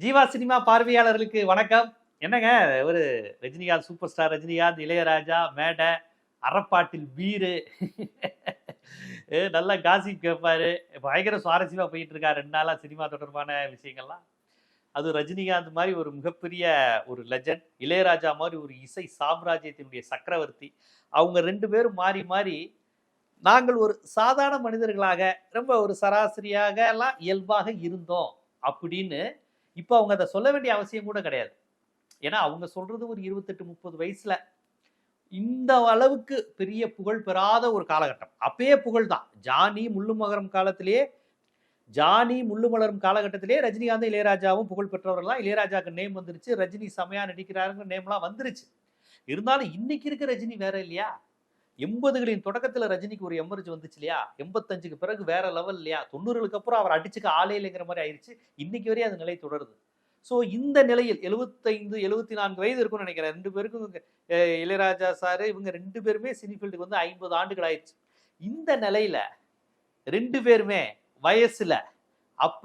Jeeva cinema பார்வையாளர்களுக்கு வணக்கம். என்னங்க ஒரு ரஜினிகாந்த் சூப்பர் ஸ்டார் ரஜினிகாந்த் இளையராஜா மேடை அறப்பாட்டில் வீரு நல்லா காசிப் கேட்பாரு. பயங்கர சுவாரஸ்யமாக போயிட்டு இருக்காரு ரெண்டு நாளாக சினிமா தொடர்பான விஷயங்கள்லாம். அது ரஜினிகாந்த் மாதிரி ஒரு மிகப்பெரிய ஒரு லெஜண்ட் இளையராஜா மாதிரி ஒரு இசை சாம்ராஜ்யத்தினுடைய சக்கரவர்த்தி. அவங்க ரெண்டு பேரும் மாறி மாறி நாங்கள் ஒரு சாதாரண மனிதர்களாக ரொம்ப ஒரு சராசரியாக எல்லாம் இயல்பாக இருந்தோம் அப்படின்னு இப்போ அவங்க அதை சொல்ல வேண்டிய அவசியம் கூட கிடையாது. ஏன்னா அவங்க சொல்றது ஒரு இருபத்தெட்டு முப்பது வயசுல. இந்த அளவுக்கு பெரிய புகழ் பெறாத ஒரு காலகட்டம். அப்பயே புகழ் தான். ஜானி முள்ளுமகரம் காலத்திலேயே ஜானி முள்ளுமலரும் காலகட்டத்திலே ரஜினிகாந்தும் இளையராஜாவும் புகழ் பெற்றவர்கள்லாம். இளையராஜாக்கு நேம் வந்துருச்சு. ரஜினி செமையா நடிக்கிறாருங்கிற நேம்லாம் வந்துருச்சு. இருந்தாலும் இன்னைக்கு இருக்க ரஜினி வேற இல்லையா? எண்பதுகளின் தொடக்கத்தில் ரஜினிக்கு ஒரு எமர்ஜி வந்துச்சு இல்லையா? எண்பத்தஞ்சுக்கு பிறகு வேற லெவல் இல்லையா? தொண்ணூறுகளுக்கு அப்புறம் அவர் அடிச்சுக்க ஆளே இல்லைங்கிற மாதிரி ஆயிடுச்சு இன்னைக்கு வரையும் அது நிலை தொடருது. ஸோ இந்த நிலையில் எழுபத்தைந்து எழுபத்தி நான்கு வயது இருக்கும்னு நினைக்கிறேன். ரெண்டு பேருக்கும் அஹ், இளையராஜா சார் இவங்க ரெண்டு பேருமே சினி ஃபீல்டுக்கு வந்து ஐம்பது ஆண்டுகள் ஆயிடுச்சு. இந்த நிலையில ரெண்டு பேருமே வயசுல அப்ப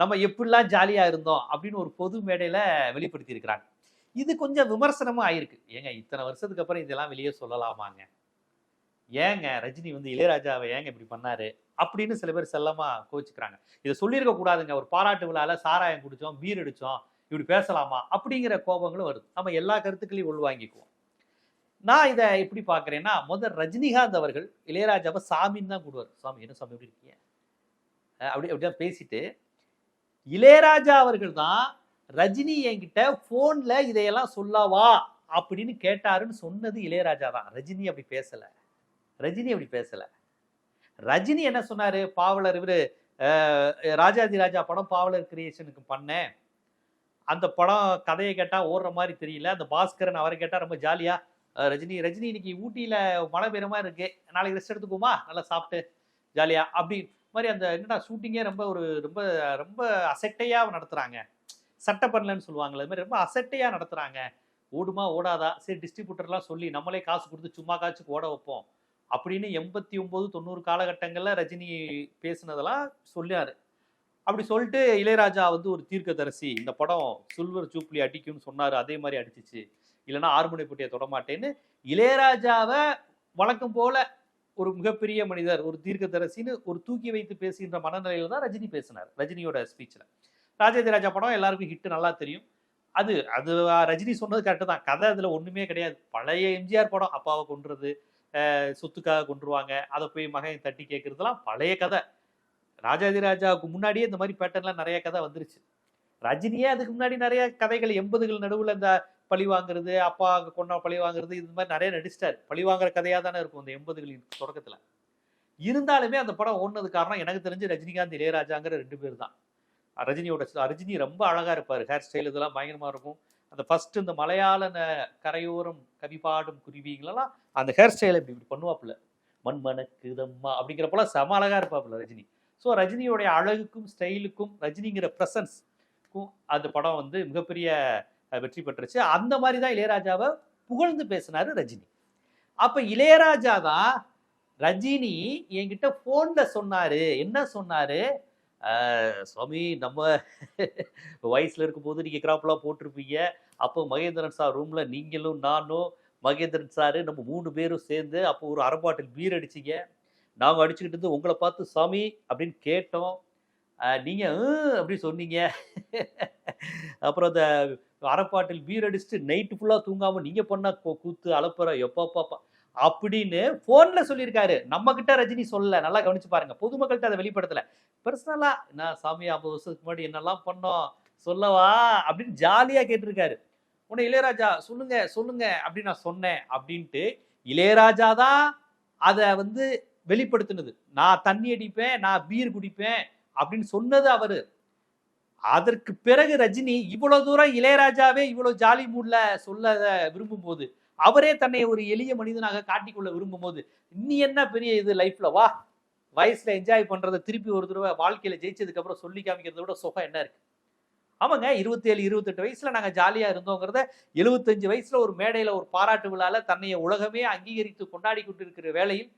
நம்ம எப்படிலாம் ஜாலியா இருந்தோம் அப்படின்னு ஒரு பொது மேடையில வெளிப்படுத்தி இருக்கிறாங்க இது கொஞ்சம் விமர்சனமும் ஆயிருக்கு. ஏங்க இத்தனை வருஷத்துக்கு அப்புறம் இதெல்லாம் வெளியே சொல்லலாமாங்க? ஏங்க ரஜினி வந்து இளையராஜாவை ஏங்க இப்படி பண்ணாரு? அப்படின்னு சில பேர் செல்லமா கோச்சுக்கிறாங்க இதை சொல்லியிருக்க கூடாதுங்க. ஒரு பாராட்டு விழால சாராயம் குடிச்சோம் பீர் அடிச்சோம் இப்படி பேசலாமா? அப்படிங்கிற கோபங்களும் வருது. நம்ம எல்லா கருத்துக்களையும் உள்வாங்கிக்குவோம் நான் இதை எப்படி பார்க்குறேன்னா முதல் ரஜினிகாந்த் அவர்கள் இளையராஜாவை சாமின்னு தான் கூடுவார். சாமி என்ன சாமி எப்படி இருக்கீங்க? அப்படி அப்படிதான் பேசிட்டு இளையராஜா அவர்கள் தான் ரஜினி என்கிட்ட ஃபோனில் இதையெல்லாம் சொல்லவா? அப்படின்னு கேட்டாருன்னு சொன்னது இளையராஜா தான். ரஜினி அப்படி பேசலை. ரஜினி அப்படி பேசல. ரஜினி என்ன சொன்னாரு? பாவலர் இவரு ராஜாதி ராஜா படம் பாவலர் கிரியேஷனுக்கு பண்ணேன். அந்த படம் கதையை கேட்டா ஓடுற மாதிரி தெரியல. அந்த பாஸ்கரன் அவரை கேட்டா ரொம்ப ஜாலியா ரஜினி ரஜினி இன்னைக்கு ஊட்டியில மழை பெய்யுற மாதிரி இருக்கு. நாளைக்கு ரெஸ்ட் எடுத்துக்குமா நல்லா சாப்பிட்டு ஜாலியா அப்படி மாதிரி அந்த என்னடா ஷூட்டிங்கே ரொம்ப ஒரு ரொம்ப ரொம்ப அசட்டையாக நடத்துகிறாங்க சட்டை பண்ணலன்னு சொல்லுவாங்கல்ல அது மாதிரி ரொம்ப அசட்டையாக நடத்துகிறாங்க ஓடுமா ஓடாதா? சரி டிஸ்ட்ரிபியூட்டர்லாம் சொல்லி நம்மளே காசு கொடுத்து சும்மா காச்சுக்கு ஓட வைப்போம். அப்படின்னு எண்பத்தி ஒன்பது தொண்ணூறு காலகட்டங்களில் ரஜினி பேசினதெல்லாம் சொன்னாரு அப்படி சொல்லிட்டு இளையராஜா வந்து ஒரு தீர்க்கதரிசி. இந்த படம் சில்வர் ஜூப்ளி அடிக்கும்னு சொன்னார். அதே மாதிரி அடிச்சிச்சு. இல்லைன்னா ஆறுமுனை போட்டியை தொடமாட்டேன்னு இளையராஜாவை வழக்கம் போல ஒரு மிகப்பெரிய மனிதர் ஒரு தீர்க்கதரசின்னு ஒரு தூக்கி வைத்து பேசுகின்ற மனநிலையில தான் ரஜினி பேசினார் ரஜினியோட ஸ்பீச்சில் ராஜேந்திர ராஜா படம் எல்லாருக்கும் ஹிட் நல்லா தெரியும். அது அது ரஜினி சொன்னது கரெக்டு தான். கதை அதில் ஒன்றுமே கிடையாது. பழைய எம்ஜிஆர் படம் அப்பாவை கொன்றது சொத்துக்காக கொண்டுருவாங்க அதை போய் மகன் தட்டி கேட்கறதுலாம் பழைய கதை. ராஜாதி ராஜாவுக்கு முன்னாடியே இந்த மாதிரி பேட்டர்ன்லாம் நிறைய கதை வந்துருச்சு. ரஜினியே அதுக்கு முன்னாடி நிறைய கதைகள் எண்பதுகள் நடுவில் இந்த பழி வாங்குறது அப்பா கொண்டா பழி வாங்குறது இது மாதிரி நிறைய நடிச்சிட்டார். பழி வாங்குற கதையாக தானே இருக்கும் இந்த எண்பதுகளின் தொடக்கத்தில். இருந்தாலுமே அந்த படம் ஓடினது காரணம் எனக்கு தெரிஞ்சு ரஜினிகாந்த் இளையராஜாங்கிற ரெண்டு பேர் தான். ரஜினியோட ரஜினி ரொம்ப அழகாக இருப்பார். ஹேர் ஸ்டைல் இதெல்லாம் பயங்கரமாக இருக்கும். அந்த ஃபர்ஸ்ட் இந்த மலையாள கரையோரம் கவி பாடும் குருவிங்களெல்லாம் அந்த ஹேர் ஸ்டைலை இப்படி இப்படி பண்ணுவாப்புல. மண் மணக்குதம்மா அப்படிங்கிறப்பெல்லாம் செம அழகா இருப்பாப்புல ரஜினி. ஸோ ரஜினியோடைய அழகுக்கும் ஸ்டைலுக்கும் ரஜினிங்கிற ப்ரெசன்ஸ்க்கும் அந்த படம் வந்து மிகப்பெரிய வெற்றி பெற்றுச்சு. அந்த மாதிரி தான் இளையராஜாவை புகழ்ந்து பேசினார் ரஜினி. அப்போ இளையராஜா தான் ரஜினி என்கிட்ட ஃபோனில் சொன்னார். என்ன சொன்னார்? சுவாமி நம்ம வயசில் இருக்கும்போது நீங்கள் கிராப்லாம் போட்டிருப்பீங்க. அப்போ மகேந்திரன் சார் ரூமில் நீங்களும் நானும் மகேந்திரன் சார் நம்ம மூணு பேரும் சேர்ந்து அப்போ ஒரு அரை பாட்டில் பீர் அடிச்சீங்க. நாங்கள் அடிச்சுக்கிட்டு இருந்து உங்களை பார்த்து சாமி அப்படின்னு கேட்டோம். நீங்கள் அப்படி சொன்னீங்க. அப்புறம் அந்த அரைப்பாட்டில் பீர் அடிச்சுட்டு நைட்டு ஃபுல்லாக தூங்காமல் நீங்கள் பண்ணால் கூத்து அலப்புற எப்பா பாப்பா அப்படின்னு போன்ல சொல்லியிருக்காரு. நம்ம கிட்ட ரஜினி சொல்லல. நல்லா கவனிச்சு பாருங்க. பொதுமக்கள்கிட்ட அதை வெளிப்படுத்தல. பர்சனலா நான் சாமி ஐம்பது வருஷத்துக்கு முன்னாடி என்னெல்லாம் பண்ணோம்? சொல்லவா? அப்படின்னு ஜாலியா கேட்டிருக்காரு. உன்னை இளையராஜா சொல்லுங்க சொல்லுங்க அப்படின்னு நான் சொன்னேன் அப்படின்ட்டு இளையராஜா தான் அதை வந்து வெளிப்படுத்தினது. நான் தண்ணி அடிப்பேன் நான் பீர் குடிப்பேன் அப்படின்னு சொன்னது அவரு. அதற்கு பிறகு ரஜினி இவ்வளவு தூரம் இளையராஜாவே இவ்வளவு ஜாலி மூட்ல சொல்ல விரும்பும் போது அவரே தன்னை ஒரு எளிய மனிதனாக காட்டிக்கொள்ள விரும்பும் போது நீ என்ன பெரிய இது லைஃப்ல வா. வயசுல என்ஜாய் பண்றதை திருப்பி ஒரு தடவை வாழ்க்கையில ஜெயிச்சதுக்கு அப்புறம் சொல்லி காமிக்கிறத விட சுகம் என்ன இருக்கு? ஆமாங்க இருபத்தேழு இருபத்தெட்டு வயசுல நாங்க ஜாலியா இருந்தோங்கிறத எழுபத்தஞ்சு வயசுல ஒரு மேடையில ஒரு பாராட்டு விழால தன்னைய உலகமே அங்கீகரித்து கொண்டாடி கொண்டிருக்கிற வேளையில்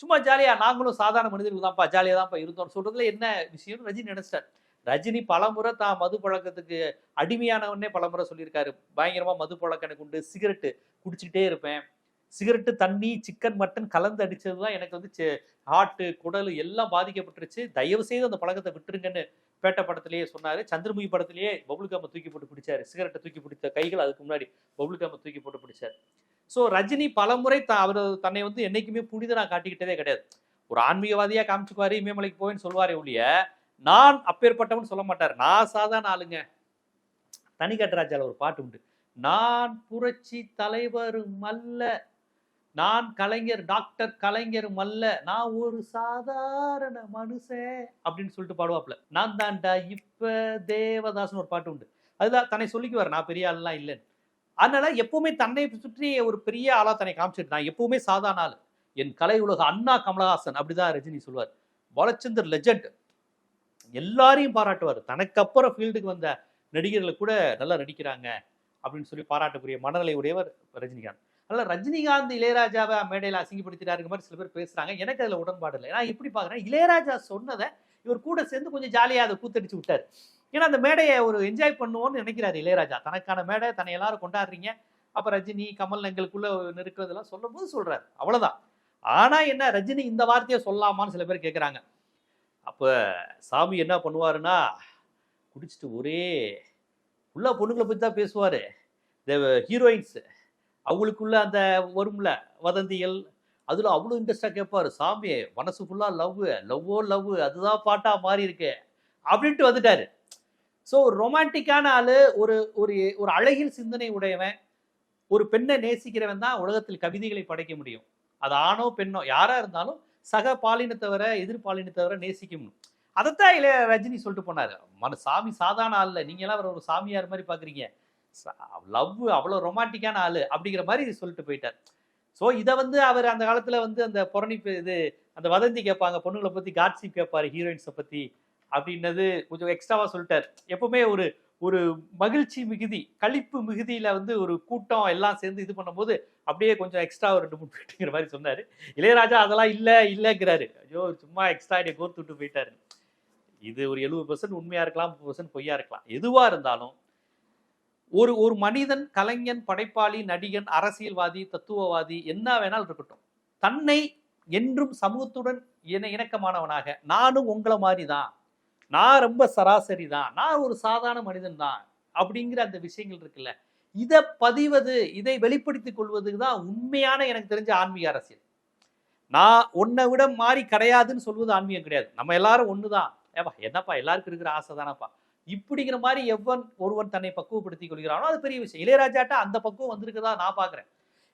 சும்மா ஜாலியா நாங்களும் சாதாரண மனிதர்கள் தான்ப்பா ஜாலியா தான்ப்பா இருந்தோம். சொல்றதுல என்ன விஷயம் ரஜினி நினைச்சிட்டார். ரஜினி பலமுறை தான் மது பழக்கத்துக்கு அடிமையானவனே பலமுறை சொல்லியிருக்காரு. பயங்கரமா மது பழக்கம் எனக்கு உண்டு. சிகரெட்டு குடிச்சுக்கிட்டே இருப்பேன். சிகரெட்டு தண்ணி சிக்கன் மட்டன் கலந்து அடிச்சது தான் எனக்கு வந்து ஹார்ட்டு குடல் எல்லாம் பாதிக்கப்பட்டுருச்சு. தயவு செய்து அந்த பழக்கத்தை விட்டுருங்கன்னு பேட்ட படத்திலேயே சொன்னார். சந்திரமுகி படத்திலேயே பபுல்காம தூக்கி போட்டு பிடிச்சாரு. சிகரெட்டை தூக்கி பிடித்த கைகள் அதுக்கு முன்னாடி பபுல்காம தூக்கி போட்டு பிடிச்சாரு. ஸோ ரஜினி பலமுறை த அவர் தன்னை வந்து என்றைக்குமே புனிதனாக காட்டிக்கிட்டதே கிடையாது. ஒரு ஆன்மீகவாதியாக காமிச்சுக்குவார் இமயமலைக்கு போவேன்னு சொல்லுவாரே ஒழிய நான் அப்பேற்பட்டவன் சொல்ல மாட்டார். நான் சாதாரண ஆளுங்க. தனிகட்டராஜால ஒரு பாட்டு உண்டு. நான் புரட்சி தலைவரும் அல்ல. நான் கலைஞர் டாக்டர் கலைஞரும் அல்ல. நான் ஒரு சாதாரண மனுஷன் அப்படின்னு சொல்லிட்டு பாடுவாப்ல நான் தான்டா இப்ப தேவதாசன் ஒரு பாட்டு உண்டு. அதுதான் தன்னை சொல்லிக்குவார். நான் பெரிய ஆள்லாம் இல்லைன்னு. அதனால எப்பவுமே தன்னை சுற்றி ஒரு பெரிய ஆளா தன்னை காமிச்சிட்டு நான் எப்பவுமே சாதாரண ஆள். என் கலை உலக அண்ணா கமலஹாசன் அப்படிதான் ரஜினி சொல்வார் பாலச்சந்தர் லெஜண்ட் எல்லாரையும் பாராட்டுவார். தனக்கு அப்புறம் ஃபீல்டுக்கு வந்த நடிகர்களை கூட நல்லா நடிக்கிறாங்க அப்படின்னு சொல்லி பாராட்டக்கூடிய மனநிலை உடையவர் ரஜினிகாந்த். அதனால ரஜினிகாந்த் இளையராஜாவை மேடையில் அசிங்கப்படுத்திட்டாருங்க மாதிரி சில பேர் பேசுகிறாங்க எனக்கு அதில் உடன்பாடு இல்லை. நான் எப்படி பார்க்குறேன் இளையராஜா சொன்னதை இவர் கூட சேர்ந்து கொஞ்சம் ஜாலியாக அதை கூத்தடிச்சு விட்டார். ஏன்னா அந்த மேடையை ஒரு என்ஜாய் பண்ணுவோம்னு நினைக்கிறாரு இளையராஜா. தனக்கான மேடை தன்னை எல்லாரும் கொண்டாடுறீங்க. அப்போ ரஜினி கமல் எங்களுக்குள்ள இருக்கிறதெல்லாம் சொல்லும் போது சொல்கிறார் அவ்வளோதான் ஆனால் என்ன ரஜினி இந்த வார்த்தையை சொல்லலாமான்னு சில பேர் கேட்குறாங்க அப்போ சாமி என்ன பண்ணுவாருன்னா குடிச்சிட்டு ஒரே உள்ள பொண்ணுங்களை பற்றி தான் பேசுவார். இந்த ஹீரோயின்ஸ் அவங்களுக்குள்ள அந்த வரும்ல வதந்திகள் அதில் அவ்வளோ இன்ட்ரெஸ்டாக கேட்பாரு. சாமி மனசு ஃபுல்லாக லவ் லவ்வோ லவ் அதுதான் பாட்டாக மாறி இருக்கு அப்படின்ட்டு வந்துட்டார். ஸோ ஒரு ரொமான்டிக்கான ஆள் ஒரு ஒரு ஒரு அழகில் சிந்தனை உடையவன் ஒரு பெண்ணை நேசிக்கிறவன் தான் உலகத்தில் கவிதைகளை படைக்க முடியும். அது ஆணோ பெண்ணோ யாராக இருந்தாலும் சக பாலினத்தவரை எதிர் பாலினத்தவரை நேசிக்கணும் அதைத்தான் இளைய ரஜினி சொல்லிட்டு போனார். மன சாமி சாதாரண ஆள் நீங்களாம் அவர் ஒரு சாமியார் மாதிரி பார்க்குறீங்க லவ் அவ்வளோ ரொமான்டிக்கான ஆள் அப்படிங்கிற மாதிரி சொல்லிட்டு போயிட்டார். ஸோ இதை வந்து அவர் அந்த காலத்தில் வந்து அந்த புறணி இது அந்த வதந்தி கேட்பாங்க பொண்ணுங்களை பற்றி காட்சி கேட்பார் ஹீரோயின்ஸை பற்றி அப்படின்னது கொஞ்சம் எக்ஸ்ட்ராவாக சொல்லிட்டார். எப்பவுமே ஒரு ஒரு மகிழ்ச்சி மிகுதி களிப்பு மிகுதியில் வந்து ஒரு கூட்டம் எல்லாம் சேர்ந்து இது பண்ணும்போது அப்படியே கொஞ்சம் எக்ஸ்ட்ரா ஒரு ரெண்டு மூணு போயிட்டுங்கிற மாதிரி சொன்னார். இளையராஜா அதெல்லாம் இல்லை இல்லைங்கிறாரு. ஐயோ சும்மா எக்ஸ்ட்ரா இடைய கோர்த்து விட்டு போயிட்டாரு. இது ஒரு எழுபது பர்சன்ட் உண்மையாக இருக்கலாம் முப்பது பர்சன்ட் பொய்யா இருக்கலாம். எதுவாக இருந்தாலும் ஒரு ஒரு மனிதன் கலைஞன் படைப்பாளி நடிகன் அரசியல்வாதி தத்துவவாதி என்ன வேணாலும் இருக்கட்டும். தன்னை என்றும் சமூகத்துடன் இண இணக்கமானவனாக நானும் உங்களை மாதிரி தான் நான் ரொம்ப சராசரி தான் நான் ஒரு சாதாரண மனிதன் தான் அப்படிங்கிற அந்த விஷயங்கள் இருக்குல்ல. இதை பதிவது இதை வெளிப்படுத்திக் கொள்வதுக்கு தான் உண்மையான எனக்கு தெரிஞ்ச ஆன்மீக அரசியல். நான் உன்னை விட மாறி கிடையாதுன்னு சொல்வது ஆன்மீகம் கிடையாது. நம்ம எல்லாரும் ஒன்று தான் ஏப்பா என்னப்பா எல்லாருக்கும் இருக்கிற ஆசை தானப்பா? இப்படிங்கிற மாதிரி எவன் ஒருவன் தன்னை பக்குவப்படுத்திக் கொள்கிறானோ அது பெரிய விஷயம். இளையராஜாட்ட அந்த பக்குவம் வந்திருக்குதா நான் பார்க்குறேன்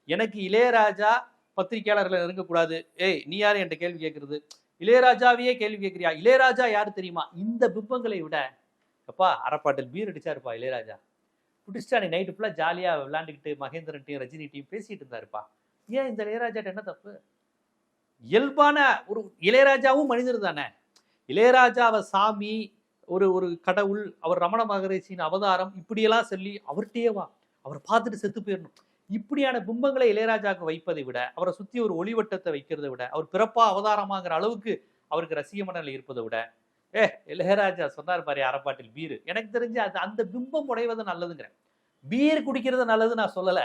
எனக்கு இளையராஜா பத்திரிகையாளர்கள் இருக்கக்கூடாது ஏய் நீ யாரும் என்கிட்ட கேள்வி கேட்கறது இளையராஜாவையே கேள்வி கேட்கிறியா? இளையராஜா யாரு தெரியுமா? இந்த பிம்பங்களை விட அப்பா அரைப்பாட்டில் பீர் அடிச்சாருப்பா இளையராஜா. பிடிச்சிட்டு நைட்டு ஃபுல்லாக ஜாலியாக விளாண்டுக்கிட்டு மகேந்திரன் டீம் ரஜினி டீம் பேசிட்டு இருந்தாருப்பா. ஏன் இந்த இளையராஜாட்ட என்ன தப்பு? இயல்பான ஒரு இளையராஜாவும் மனிதர் தானே. இளையராஜாவை சாமி ஒரு ஒரு கடவுள் அவர் ரமண மகரிஷியின் அவதாரம் இப்படியெல்லாம் சொல்லி அவர்கிட்டயே வா. அவர் பார்த்துட்டு செத்து போயிடணும். இப்படியான பிம்பங்களை இளையராஜாவுக்கு வைப்பதை விட அவரை சுத்தி ஒரு ஒளிவட்டத்தை வைக்கிறதை விட அவர் பிறப்பா அவதாரமாகிற அளவுக்கு அவருக்கு ரசிக மண்டலம் இருப்பதை விட ஏ இளையராஜா சொன்னார் பாரு அறப்பாட்டில் பீர். எனக்கு தெரிஞ்சு அது அந்த பிம்பம் உடைவது நல்லதுங்கிறேன் பீர் குடிக்கிறது நல்லது நான் சொல்லல.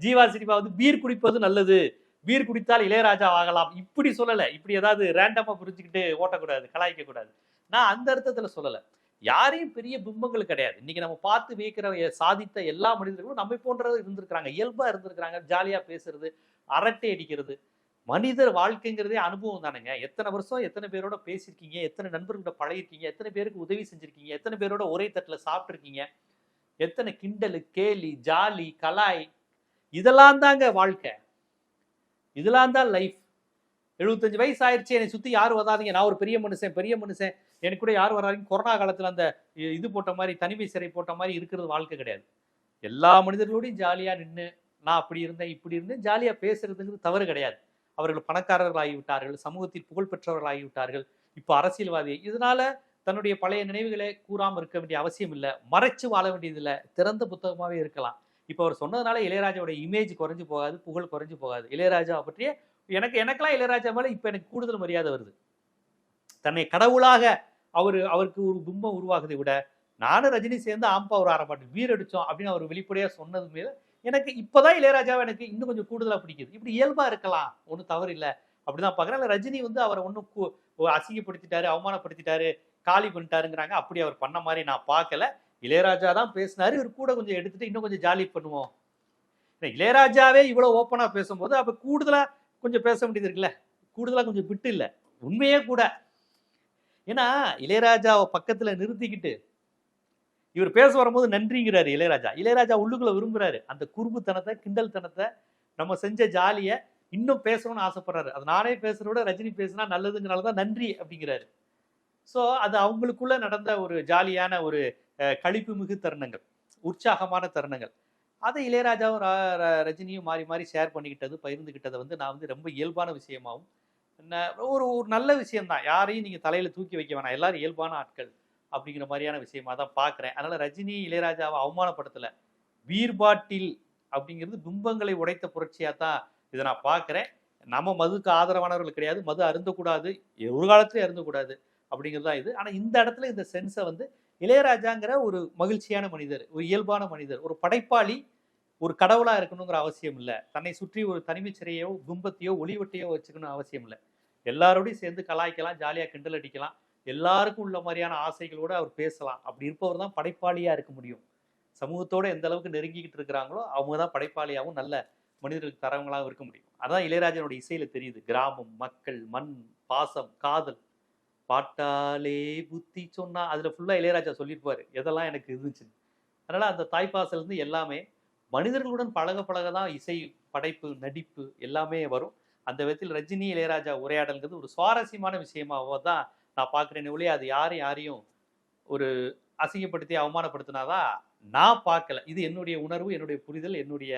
ஜீவா சினிமா வந்து பீர் குடிப்பது நல்லது. பீர் குடித்தால் இளையராஜா ஆகலாம். இப்படி சொல்லலை. இப்படி ஏதாவது ரேண்டமாக புரிஞ்சுக்கிட்டு ஓட்டக்கூடாது கலாய்க்க கூடாது நான் அந்த அர்த்தத்துல சொல்லல. யாரையும் பெரிய பிம்பங்கள் கிடையாது. இன்னைக்கு நம்ம பார்த்து வியக்கிற சாதித்த எல்லா மனிதர்களும் நம்மை போன்றவர் இருந்திருக்கிறாங்க. இயல்பாக இருந்திருக்கிறாங்க. ஜாலியாக பேசுறது அரட்டை அடிக்கிறது. மனிதர் வாழ்க்கைங்கிறதே அனுபவம் தானுங்க. எத்தனை வருஷம் எத்தனை பேரோட பேசியிருக்கீங்க? எத்தனை நண்பர்களோட பழகிருக்கீங்க எத்தனை பேருக்கு உதவி செஞ்சிருக்கீங்க? எத்தனை பேரோட ஒரே தட்டில் சாப்பிட்ருக்கீங்க எத்தனை கிண்டலு கேலி ஜாலி கலாய் இதெல்லாம் தாங்க வாழ்க்கை. இதெல்லாம் தான் லைஃப் எழுபத்தஞ்சு வயசு ஆயிடுச்சு என்னை சுற்றி யாரும் வராதிங்க. நான் ஒரு பெரிய மனுஷன் பெரிய மனுஷன். எனக்கு கூட யார் வராதிங்க. கொரோனா காலத்தில் அந்த இது போட்ட மாதிரி தனிமை சிறை போட்ட மாதிரி இருக்கிறது வாழ்க்கை கிடையாது. எல்லா மனிதர்களோடையும் ஜாலியாக நின்று நான் அப்படி இருந்தேன் இப்படி இருந்தேன் ஜாலியாக பேசுறதுங்கிறது தவறு கிடையாது. அவர்கள் பணக்காரர்கள் ஆகிவிட்டார்கள் சமூகத்தில் புகழ் பெற்றவர்கள் ஆகிவிட்டார்கள் இப்போ அரசியல்வாதி இதனால தன்னுடைய பழைய நினைவுகளை கூறாமல் இருக்க வேண்டிய அவசியம் இல்லை. மறைச்சு வாழ வேண்டியதில்லை. திறந்த புத்தகமாகவே இருக்கலாம். இப்போ அவர் சொன்னதுனால இளையராஜாவோட இமேஜ் குறைஞ்சு போகாது புகழ் குறைஞ்சு போகாது. இளையராஜா பற்றிய எனக்கு எனக்கெல்லாம் இளையராஜா மேலே இப்போ எனக்கு கூடுதல் மரியாதை வருது. தன்னை கடவுளாக அவர் அவருக்கு ஒரு பிம்பம் உருவாகுதை விட நானும் ரஜினி சேர்ந்து ஆம்பா ஒரு அரை பாட்டு வீர் அடித்தோம் அப்படின்னு அவர் வெளிப்படையாக சொன்னது மேல எனக்கு இப்போதான் இளையராஜாவை எனக்கு இன்னும் கொஞ்சம் கூடுதலாக பிடிக்குது. இப்படி இயல்பாக இருக்கலாம் ஒன்றும் தவறு இல்லை. அப்படிதான் பாக்குறேன். இல்ல ரஜினி வந்து அவரை ஒன்றும் அசிங்கப்படுத்திட்டாரு அவமானப்படுத்திட்டாரு காலி பண்ணிட்டாருங்கிறாங்க. அப்படி அவர் பண்ண மாதிரி நான் பார்க்கல இளையராஜா தான் பேசினாரு. இவர் கூட கொஞ்சம் எடுத்துட்டு இன்னும் கொஞ்சம் ஜாலி பண்ணுவோம். இளையராஜாவே இவ்வளோ ஓப்பனாக பேசும்போது அப்போ கூடுதலாக கொஞ்சம் பேச வேண்டியது இருக்குல்ல கூடுதலாக கொஞ்சம் விட்டு இல்லை. உண்மையே கூட. ஏன்னா இளையராஜாவை பக்கத்தில் நிறுத்திக்கிட்டு இவர் பேச வரும்போது நன்றிங்கிறாரு இளையராஜா. இளையராஜா உள்ளுக்குள்ள விரும்புறாரு. அந்த குறும்புத்தனத்தை கிண்டல்தனத்தை நம்ம செஞ்ச ஜாலியை இன்னும் பேசணும்னு ஆசைப்படுறாரு. அது நானே பேசுகிறத விட ரஜினி பேசினா நல்லதுங்கிறனால தான் நன்றி அப்படிங்கிறாரு. ஸோ அது அவங்களுக்குள்ள நடந்த ஒரு ஜாலியான ஒரு கழிப்பு மிகு தருணங்கள். உற்சாகமான தருணங்கள். அதை இளையராஜாவும் ர- ர- ரஜினியும் மாறி மாறி ஷேர் பண்ணிக்கிட்டது பகிர்ந்துக்கிட்டதை வந்து நான் வந்து ரொம்ப இயல்பான விஷயமாகவும் ஒரு ஒரு நல்ல விஷயம்தான். யாரையும் நீங்கள் தலையில் தூக்கி வைக்க வேணாம். எல்லாரும் இயல்பான ஆட்கள் அப்படிங்கிற மாதிரியான விஷயமா தான் பார்க்குறேன். அதனால் ரஜினி இளையராஜாவை அவமானப்படுத்தல. வீர்பாட்டில் அப்படிங்கிறது பிம்பங்களை உடைத்த புரட்சியாக தான் இதை நான் பார்க்குறேன். நம்ம மதுக்கு ஆதரவானவர்கள் கிடையாது. மது அருந்தக்கூடாது. ஒரு காலத்துலேயும் அருந்தக்கூடாது அப்படிங்கிறது தான் இது. ஆனால் இந்த இடத்துல இந்த சென்ஸை வந்து இளையராஜாங்கிற ஒரு மகிழ்ச்சியான மனிதர் ஒரு இயல்பான மனிதர் ஒரு படைப்பாளி ஒரு கடவுளா இருக்கணுங்கிற அவசியம் இல்லை. தன்னை சுற்றி ஒரு தனிமைச்சிறையோ சிறையோ ஒளிவட்டையோ வச்சுக்கணும் அவசியம் இல்லை. எல்லாரோடையும் சேர்ந்து கலாய்க்கலாம் ஜாலியாக கிண்டல் அடிக்கலாம். எல்லாருக்கும் உள்ள மாதிரியான ஆசைகளோடு அவர் பேசலாம். அப்படி இருப்பவர் தான் படைப்பாளியாக இருக்க முடியும். சமூகத்தோட எந்த அளவுக்கு நெருங்கிக்கிட்டு இருக்கிறாங்களோ அவங்க தான் படைப்பாளியாகவும் நல்ல மனிதர்களுக்கு தரவங்களாகவும் இருக்க முடியும். அதான் இளையராஜனோட இசையில் தெரியுது. கிராமம் மக்கள் மண் பாசம் காதல். பாட்டாலே புத்தி சொன்னா அதில் ஃபுல்லாக இளையராஜா சொல்லியிருப்பார் எதெல்லாம் எனக்கு இருந்துச்சு அதனால் அந்த தாய்ப்பாசலேருந்து எல்லாமே மனிதர்களுடன் பழக பழக தான் இசை படைப்பு நடிப்பு எல்லாமே வரும். அந்த விதத்தில் ரஜினி இளையராஜா உரையாடல்ங்கிறது ஒரு சுவாரஸ்யமான விஷயமாக தான் நான் பார்க்குறேன் ஒழிய அது யாரும் யாரையும் ஒரு அசிங்கப்படுத்தி அவமானப்படுத்தினாதான் நான் பார்க்கல. இது என்னுடைய உணர்வு என்னுடைய புரிதல் என்னுடைய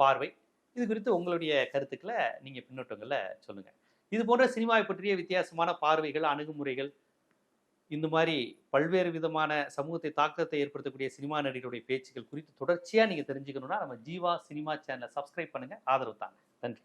பார்வை. இது குறித்து உங்களுடைய கருத்துக்களை நீங்கள் பின்னோட்டங்களை சொல்லுங்கள் இது போன்ற சினிமாவை பற்றிய வித்தியாசமான பார்வைகள் அணுகுமுறைகள் இந்த மாதிரி பல்வேறு விதமான சமூகத்தை தாக்கத்தை ஏற்படுத்தக்கூடிய சினிமா நடிகருடைய பேச்சுகள் குறித்து தொடர்ச்சியாக நீங்கள் தெரிஞ்சுக்கணும்னா நம்ம ஜீவா சினிமா சேனலை சப்ஸ்கிரைப் பண்ணுங்கள் ஆதரவு தாங்க. நன்றி.